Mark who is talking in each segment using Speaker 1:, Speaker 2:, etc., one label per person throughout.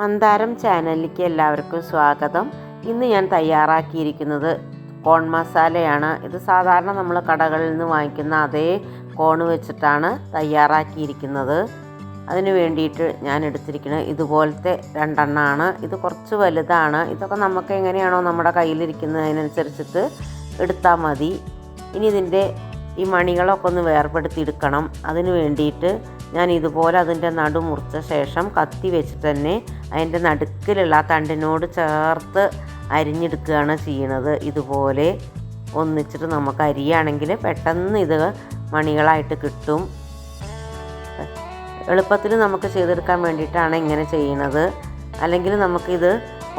Speaker 1: മന്ദാരം ചാനലിലേക്ക് എല്ലാവർക്കും സ്വാഗതം. ഇന്ന് ഞാൻ തയ്യാറാക്കിയിരിക്കുന്നത് കോൺ മസാലയാണ്. ഇത് സാധാരണ നമ്മൾ കടകളിൽ നിന്ന് വാങ്ങിക്കുന്ന അതേ കോൺ വെച്ചിട്ടാണ് തയ്യാറാക്കിയിരിക്കുന്നത്. അതിന് വേണ്ടിയിട്ട് ഞാൻ എടുത്തിരിക്കുന്നത് ഇതുപോലത്തെ രണ്ടെണ്ണമാണ് ഇത് കുറച്ച് വലുതാണ്. ഇതൊക്കെ നമുക്ക് എങ്ങനെയാണോ നമ്മുടെ കയ്യിലിരിക്കുന്നതിനനുസരിച്ചിട്ട് എടുത്താൽ മതി. ഇനി ഇതിന്റെ ഈ മണികളൊക്കെ ഒന്ന് വേർപെടുത്തി എടുക്കണം അതിന് വേണ്ടിയിട്ട് ഞാൻ ഇതുപോലെ അതിന്റെ നടു മുറിച്ച ശേഷം കത്തി വെച്ചിട്ട് തന്നെ അതിന്റെ നടുക്കിലുള്ള ആ തണ്ടിനോട് ചേർത്ത് അരിഞ്ഞെടുക്കുകയാണ് ചെയ്യണത്. ഇതുപോലെ ഒന്നിച്ചിട്ട് നമുക്ക് അരിയാണെങ്കിൽ പെട്ടെന്ന് ഇത് മണികളായിട്ട് കിട്ടും. എളുപ്പത്തിൽ നമുക്ക് ചെയ്തെടുക്കാൻ വേണ്ടിയിട്ടാണ് ഇങ്ങനെ ചെയ്യുന്നത് അല്ലെങ്കിൽ നമുക്കിത്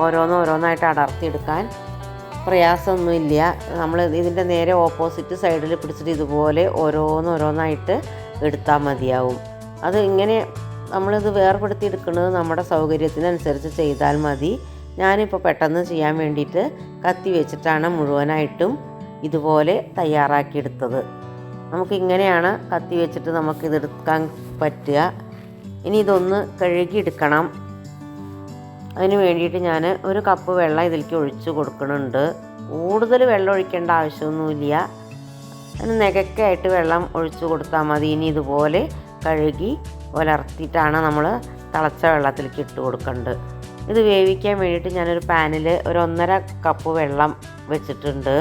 Speaker 1: ഓരോന്നോരോന്നായിട്ട് അടർത്തിയെടുക്കാൻ പ്രയാസമൊന്നുമില്ല. നമ്മൾ ഇതിന്റെ നേരെ ഓപ്പോസിറ്റ് സൈഡിൽ പിടിച്ചിട്ട് ഇതുപോലെ ഓരോന്നോരോന്നായിട്ട് എടുത്താൽ മതിയാവും. അത് ഇങ്ങനെ നമ്മളിത് വേർപെടുത്തി എടുക്കുന്നത് നമ്മുടെ സൗകര്യത്തിനനുസരിച്ച് ചെയ്താൽ മതി. ഞാനിപ്പോൾ പെട്ടെന്ന് ചെയ്യാൻ വേണ്ടിയിട്ട് കത്തി വെച്ചിട്ടാണ് മുഴുവനായിട്ടും ഇതുപോലെ തയ്യാറാക്കിയെടുത്തത്. നമുക്കിങ്ങനെയാണ് കത്തി വെച്ചിട്ട് നമുക്കിതെടുക്കാൻ പറ്റുക. ഇനി ഇതൊന്ന് കഴുകിയെടുക്കണം. അതിന് വേണ്ടിയിട്ട് ഞാൻ ഒരു കപ്പ് വെള്ളം ഇതിലേക്ക് ഒഴിച്ച് കൊടുക്കുന്നുണ്ട്. കൂടുതൽ വെള്ളം ഒഴിക്കേണ്ട ആവശ്യമൊന്നുമില്ല. അതിന് നികക്കായിട്ട് വെള്ളം ഒഴിച്ചു കൊടുത്താൽ മതി. ഇനി ഇതുപോലെ കഴുകി ഉലർത്തിയിട്ടാണ് നമ്മൾ തിളച്ച വെള്ളത്തിലേക്ക് ഇട്ട് കൊടുക്കേണ്ടത്. ഇത് വേവിക്കാൻ വേണ്ടിയിട്ട് ഞാനൊരു പാനിൽ ഒരു ഒന്നര കപ്പ് വെള്ളം വെച്ചിട്ടുണ്ട്.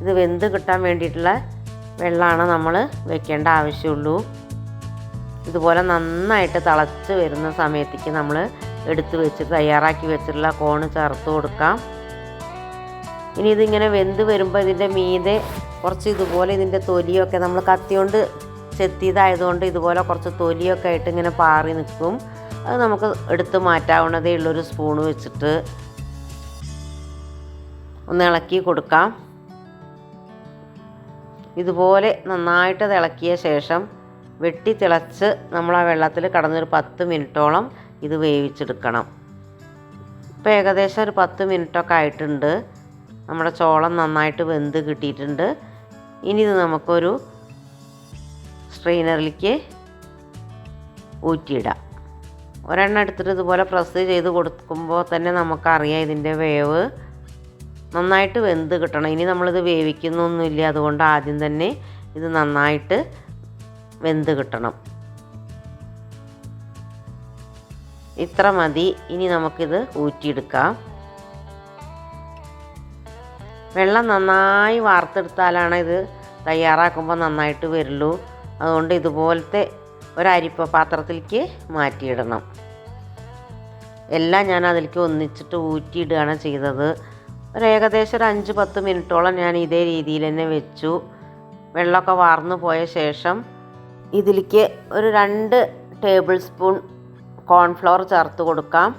Speaker 1: ഇത് വെന്ത് കിട്ടാൻ വേണ്ടിയിട്ടുള്ള വെള്ളമാണ് നമ്മൾ വെക്കേണ്ട ആവശ്യമുള്ളൂ. ഇതുപോലെ നന്നായിട്ട് തിളച്ച് വരുന്ന സമയത്തേക്ക് നമ്മൾ എടുത്ത് വെച്ച് തയ്യാറാക്കി വെച്ചിട്ടുള്ള കോണ് ചേർത്ത് കൊടുക്കാം. ഇനി ഇതിങ്ങനെ വെന്ത് വരുമ്പോൾ ഇതിന്റെ മീതെ കുറച്ച് ഇതുപോലെ ഇതിന്റെ തൊലിയൊക്കെ നമ്മൾ കത്തി കൊണ്ട് ചെത്തിയതായതുകൊണ്ട് ഇതുപോലെ കുറച്ച് തൊലിയൊക്കെ ആയിട്ട് ഇങ്ങനെ പാറി നിൽക്കും. അത് നമുക്ക് എടുത്ത് മാറ്റാവുന്നതേ ഉള്ളൊരു സ്പൂൺ വെച്ചിട്ട്. ഒന്ന് ഇളക്കി കൊടുക്കാം. ഇതുപോലെ നന്നായിട്ട് ഇളക്കിയ ശേഷം വെട്ടി തിളച്ച് നമ്മൾ ആ വെള്ളത്തിൽ കടന്നൊരു പത്ത് മിനിറ്റോളം ഇത് വേവിച്ചെടുക്കണം. ഇപ്പോൾ ഏകദേശം ഒരു പത്ത് മിനിറ്റൊക്കെ ആയിട്ടുണ്ട്. നമ്മുടെ ചോളം നന്നായിട്ട് വെന്ത് കിട്ടിയിട്ടുണ്ട്. ഇനി ഇത് നമുക്കൊരു സ്ട്രെയിനറിലേക്ക് ഊറ്റിയിടാം. ഒരെണ്ണം എടുത്തിട്ട് ഇതുപോലെ പ്രസ് ചെയ്ത് കൊടുക്കുമ്പോൾ തന്നെ നമുക്കറിയാം ഇതിന്റെ വേവ് നന്നായിട്ട് വെന്ത് കിട്ടണം. ഇനി നമ്മളിത് വേവിക്കുന്നൊന്നുമില്ല. അതുകൊണ്ട് ആദ്യം തന്നെ ഇത് നന്നായിട്ട് വെന്ത് കിട്ടണം. ഇത്ര മതി. ഇനി നമുക്കിത് ഊറ്റിയെടുക്കാം. വെള്ളം നന്നായി വാർത്തെടുത്താലാണ് ഇത് തയ്യാറാക്കുമ്പോൾ നന്നായിട്ട് വരുള്ളൂ. അതുകൊണ്ട് ഇതുപോലത്തെ ഒരരിപ്പ പാത്രത്തിലേക്ക് മാറ്റിയിടണം. എല്ലാം ഞാൻ അതിലേക്ക് ഒന്നിച്ചിട്ട് ഊറ്റിയിടുകയാണ് ചെയ്തത്. ഒരു ഏകദേശം ഒരു അഞ്ച് പത്ത് മിനിറ്റോളം ഞാൻ ഇതേ രീതിയിൽ തന്നെ വെച്ചു. വെള്ളമൊക്കെ വാർന്നു പോയ ശേഷം ഇതിലേക്ക് ഒരു രണ്ട് ടേബിൾ സ്പൂൺ കോൺഫ്ലവർ ചേർത്ത് കൊടുക്കാം.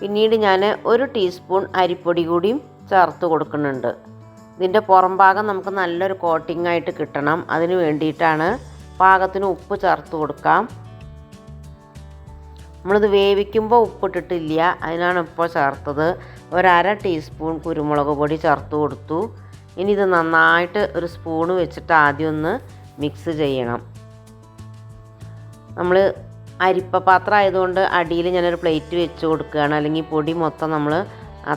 Speaker 1: പിന്നീട് ഞാൻ ഒരു ടീസ്പൂൺ അരിപ്പൊടി കൂടിയും ചേർത്ത് കൊടുക്കുന്നുണ്ട്. ഇതിന്റെ പുറം ഭാഗം നമുക്ക് നല്ലൊരു കോട്ടിംഗ് ആയിട്ട് കിട്ടണം. അതിന് വേണ്ടിയിട്ടാണ് പാകത്തിന് ഉപ്പ് ചേർത്ത് കൊടുക്കാം. നമ്മളിത് വേവിക്കുമ്പോൾ ഉപ്പിട്ടിട്ടില്ല. അതിനാണ് ഇപ്പോൾ ചേർത്തത്. ഒരര ടീസ്പൂൺ കുരുമുളക് പൊടി ചേർത്ത് കൊടുത്തു. ഇനി ഇത് നന്നായിട്ട് ഒരു സ്പൂണ് വെച്ചിട്ട് ആദ്യം ഒന്ന് മിക്സ് ചെയ്യണം. നമ്മൾ അരിപ്പ പാത്രം ആയതുകൊണ്ട് അടിയിൽ ഞാനൊരു പ്ലേറ്റ് വെച്ച് കൊടുക്കുകയാണ്. അല്ലെങ്കിൽ പൊടി മൊത്തം നമ്മൾ ആ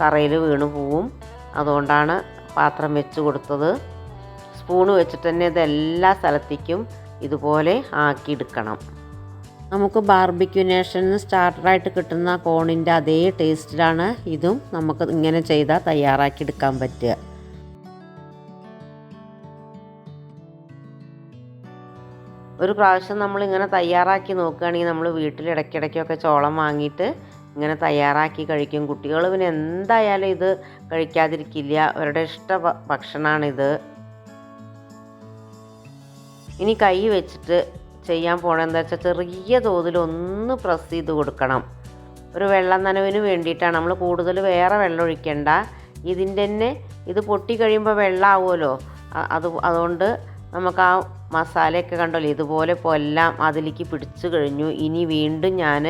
Speaker 1: തറയിൽ വീണ് പോവും. അതുകൊണ്ടാണ് പാത്രം വെച്ച് കൊടുത്തത്. സ്പൂണ് വെച്ചിട്ട് തന്നെ ഇത് എല്ലാ സ്ഥലത്തേക്കും ഇതുപോലെ ആക്കിയെടുക്കണം. നമുക്ക് ബാർബിക്യൂ നേഷനിൽ സ്റ്റാർട്ടറായിട്ട് കിട്ടുന്ന കോണിന്റെ അതേ ടേസ്റ്റിലാണ് ഇതും നമുക്ക് ഇങ്ങനെ ചെയ്താൽ തയ്യാറാക്കിയെടുക്കാൻ പറ്റുക. ഒരു പ്രാവശ്യം നമ്മൾ ഇങ്ങനെ തയ്യാറാക്കി നോക്കുകയാണെങ്കിൽ നമ്മൾ വീട്ടിൽ ഇടയ്ക്കിടയ്ക്കൊക്കെ ചോളം വാങ്ങിയിട്ട് ഇങ്ങനെ തയ്യാറാക്കി കഴിക്കും. കുട്ടികൾ പിന്നെ എന്തായാലും ഇത് കഴിക്കാതിരിക്കില്ല. അവരുടെ ഇഷ്ട ഭക്ഷണമാണിത് ഇനി കൈ വെച്ചിട്ട് ചെയ്യാൻ പോണെന്താ വെച്ചാൽ ചെറിയ തോതിൽ ഒന്ന് പ്രസ് ചെയ്ത് കൊടുക്കണം. ഒരു വെള്ളം നനവിന് വേണ്ടിയിട്ടാണ്. നമ്മൾ കൂടുതൽ വേറെ വെള്ളം ഒഴിക്കേണ്ട. ഇതിന്റെ തന്നെ ഇത് പൊട്ടി കഴിയുമ്പോൾ വെള്ളമാവുമല്ലോ അത് അതുകൊണ്ട് നമുക്ക് ആ മസാലയൊക്കെ കണ്ടല്ലോ ഇതുപോലെ പൊല്ലാം അതിലേക്ക് പിടിച്ചു കഴിഞ്ഞു. ഇനി വീണ്ടും ഞാൻ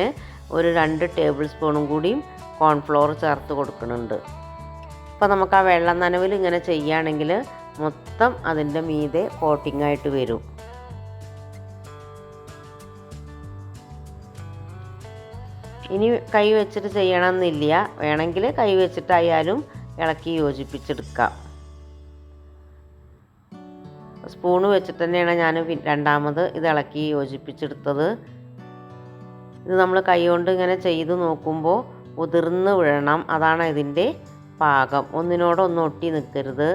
Speaker 1: ഒരു രണ്ട് ടേബിൾ സ്പൂണും കൂടിയും കോൺഫ്ലോർ ചേർത്ത് കൊടുക്കുന്നുണ്ട്. അപ്പോൾ നമുക്ക് ആ വെള്ളം നനവിൽ ഇങ്ങനെ ചെയ്യുകയാണെങ്കിൽ മൊത്തം അതിന്റെ മീതെ കോട്ടിംഗ് ആയിട്ട് വരും. ഇനി കൈ വെച്ചിട്ട് ചെയ്യണമെന്നില്ല. വേണമെങ്കിൽ കൈ വെച്ചിട്ടായാലും ഇളക്കി യോജിപ്പിച്ചെടുക്കാം. സ്പൂണ് വെച്ചിട്ട് തന്നെയാണ് ഞാൻ രണ്ടാമത് ഇത് ഇളക്കി യോജിപ്പിച്ചെടുത്തത്. ഇത് നമ്മൾ കൈ കൊണ്ട് ഇങ്ങനെ ചെയ്ത് നോക്കുമ്പോൾ ഉതിർന്ന് വീഴണം. അതാണ് ഇതിന്റെ പാകം. ഒന്നിനോടൊന്നും ഒട്ടി നിൽക്കരുത്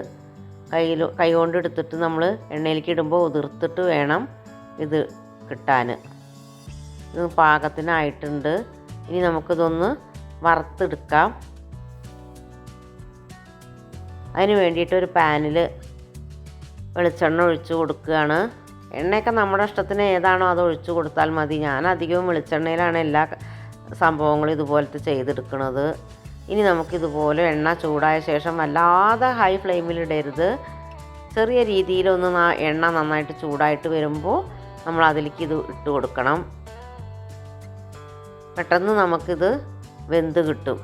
Speaker 1: കയ്യിൽ കൈ കൊണ്ട് എടുത്തിട്ട് നമ്മൾ എണ്ണയിലേക്ക് ഇടുമ്പോൾ ഉതിർത്തിട്ട് വേണം ഇത് കിട്ടാൻ ഇത് പാകത്തിനായിട്ടുണ്ട്. ഇനി നമുക്കിതൊന്ന് വറുത്തെടുക്കാം. അതിന് വേണ്ടിയിട്ട് ഒരു പാനിൽ വെളിച്ചെണ്ണ ഒഴിച്ച് കൊടുക്കുകയാണ്. എണ്ണയൊക്കെ നമ്മുടെ ഇഷ്ടത്തിന് ഏതാണോ അത് ഒഴിച്ചു കൊടുത്താൽ മതി. ഞാൻ അധികവും വെളിച്ചെണ്ണയിലാണ് എല്ലാ സംഭവങ്ങളും ഇതുപോലത്തെ ചെയ്തെടുക്കുന്നത്. ഇനി നമുക്കിതുപോലെ എണ്ണ ചൂടായ ശേഷം വല്ലാതെ ഹൈ ഫ്ലെയിമിലിടരുത് ചെറിയ രീതിയിലൊന്ന് എണ്ണ നന്നായിട്ട് ചൂടായിട്ട് വരുമ്പോൾ നമ്മൾ അതിലേക്ക് ഇത് ഇട്ട് കൊടുക്കണം. പെട്ടെന്ന് നമുക്കിത് വെന്ത് കിട്ടും.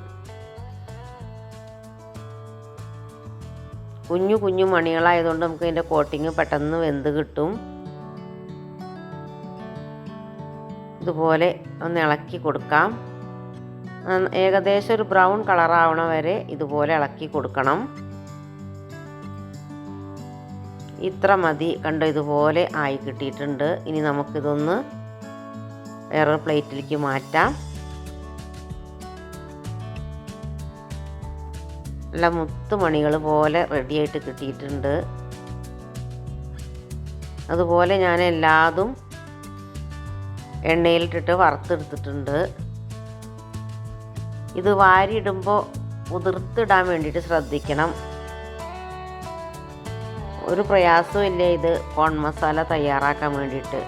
Speaker 1: കുഞ്ഞു കുഞ്ഞു മണികളായതുകൊണ്ട് നമുക്ക് ഇതിന്റെ കോട്ടിങ് പെട്ടെന്ന് വെന്ത് കിട്ടും. ഇതുപോലെ ഒന്ന് ഇളക്കി കൊടുക്കാം. ഏകദേശം ഒരു ബ്രൗൺ കളറാവണ വരെ ഇതുപോലെ ഇളക്കി കൊടുക്കണം. ഇത്ര മതി. കണ്ടോ ഇതുപോലെ ആയി കിട്ടിയിട്ടുണ്ട്. ഇനി നമുക്കിതൊന്ന് വേറൊരു പ്ലേറ്റിലേക്ക് മാറ്റാം. നല്ല മുത്തുമണികൾ പോലെ റെഡിയായിട്ട് കിട്ടിയിട്ടുണ്ട്. അതുപോലെ ഞാൻ എല്ലാതും എണ്ണയിലിട്ടിട്ട് വറുത്തെടുത്തിട്ടുണ്ട്. ഇത് വാരിയിടുമ്പോൾ ഉതിർത്തിടാൻ വേണ്ടിയിട്ട് ശ്രദ്ധിക്കണം. ഒരു പ്രയാസവും ഇല്ല ഇത് കോൺ മസാല തയ്യാറാക്കാൻ വേണ്ടിയിട്ട്.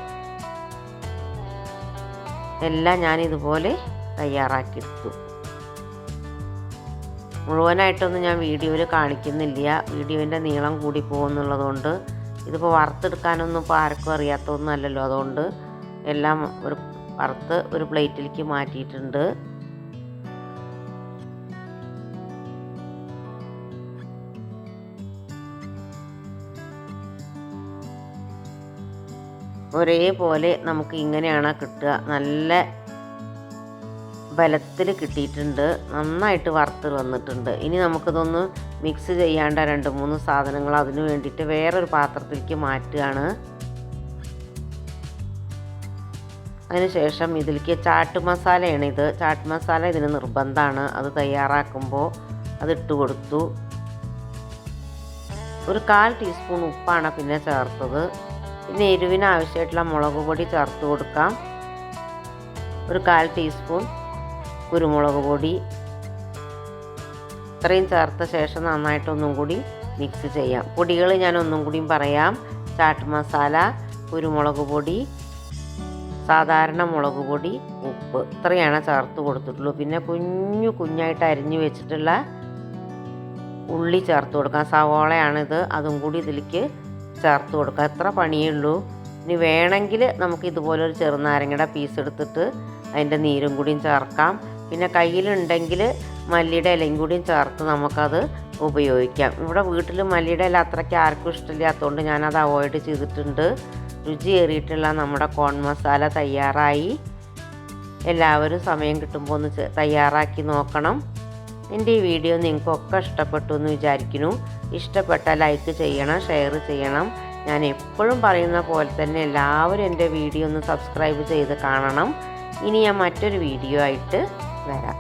Speaker 1: എല്ലാം ഞാൻ ഇതുപോലെ തയ്യാറാക്കിയെടുത്തു. മുഴുവനായിട്ടൊന്നും ഞാൻ വീഡിയോയിൽ കാണിക്കുന്നില്ല. വീഡിയോന്റെ നീളം കൂടി പോകുന്നുള്ളതുകൊണ്ട് ഇതിപ്പോൾ വറുത്തെടുക്കാനൊന്നും ഇപ്പോൾ ആർക്കും അറിയാത്തതൊന്നും അല്ലല്ലോ അതുകൊണ്ട്. എല്ലാം ഒരു വറുത്ത് ഒരു പ്ലേറ്റിലേക്ക് മാറ്റിയിട്ടുണ്ട്. ഒരേപോലെ നമുക്ക് ഇങ്ങനെയാണ് കിട്ടുക. നല്ല ബലത്തിൽ കിട്ടിയിട്ടുണ്ട്. നന്നായിട്ട് വറുത്ത് വന്നിട്ടുണ്ട്. ഇനി നമുക്കിതൊന്ന് മിക്സ് ചെയ്യാണ്ട രണ്ട് മൂന്ന് സാധനങ്ങൾ അതിന് വേണ്ടിയിട്ട് വേറൊരു പാത്രത്തിലേക്ക് മാറ്റുകയാണ്. അതിനുശേഷം ഇതിലേക്ക് ചാട്ട് മസാലയാണ് ഇത്. ചാട്ട് മസാല ഇതിന് നിർബന്ധമാണ്. അത് തയ്യാറാക്കുമ്പോൾ അതിട്ട് കൊടുത്തു. ഒരു കാൽ ടീസ്പൂൺ ഉപ്പാണ് പിന്നെ ചേർത്തത്. പിന്നെ എരിവിന് ആവശ്യമായിട്ടുള്ള മുളക് പൊടി ചേർത്ത് കൊടുക്കാം. ഒരു കാൽ ടീസ്പൂൺ കുരുമുളക് പൊടി. ഇത്രയും ചേർത്ത ശേഷം നന്നായിട്ടൊന്നും കൂടി മിക്സ് ചെയ്യാം. പൊടികൾ ഞാൻ ഒന്നും കൂടിയും പറയാം. ചാട്ട് മസാല കുരുമുളക് പൊടി സാധാരണ മുളക് പൊടി ഉപ്പ് ഇത്രയാണ് ചേർത്ത് കൊടുത്തിട്ടുള്ളൂ. പിന്നെ കുഞ്ഞു കുഞ്ഞായിട്ട് അരിഞ്ഞു വെച്ചിട്ടുള്ള ഉള്ളി ചേർത്ത് കൊടുക്കാം സവോളയാണിത് അതും കൂടി ഇതിലേക്ക് ചേർത്ത് കൊടുക്കാം എത്ര പണിയേ ഉള്ളൂ. ഇനി വേണമെങ്കിൽ നമുക്ക് ഇതുപോലെ ഒരു ചെറുനാരങ്ങയുടെ പീസ് എടുത്തിട്ട് അതിന്റെ നീരും കൂടിയും ചേർക്കാം. പിന്നെ കയ്യിലുണ്ടെങ്കിൽ മല്ലിയുടെ ഇലയും കൂടിയും ചേർത്ത് നമുക്കത് ഉപയോഗിക്കാം. ഇവിടെ വീട്ടിൽ മല്ലിയുടെ ഇല അത്രയ്ക്ക് ആർക്കും ഇഷ്ടമില്ലാത്തതുകൊണ്ട് ഞാനത് അവോയ്ഡ് ചെയ്തിട്ടുണ്ട്. രുചിയേറിയിട്ടുള്ള നമ്മുടെ കോൺ മസാല തയ്യാറായി. എല്ലാവരും സമയം കിട്ടുമ്പോൾ ഒന്ന് തയ്യാറാക്കി നോക്കണം. എന്റെ ഈ വീഡിയോ നിങ്ങൾക്കൊക്കെ ഇഷ്ടപ്പെട്ടു എന്ന് വിചാരിക്കുന്നു. ഇഷ്ടപ്പെട്ട ലൈക്ക് ചെയ്യണം ഷെയർ ചെയ്യണം. ഞാൻ എപ്പോഴും പറയുന്ന പോലെ തന്നെ എല്ലാവരും എന്റെ വീഡിയോ ഒന്ന് സബ്സ്ക്രൈബ് ചെയ്ത് കാണണം. ഇനി ഞാൻ മറ്റൊരു വീഡിയോ ആയിട്ട് വരാം.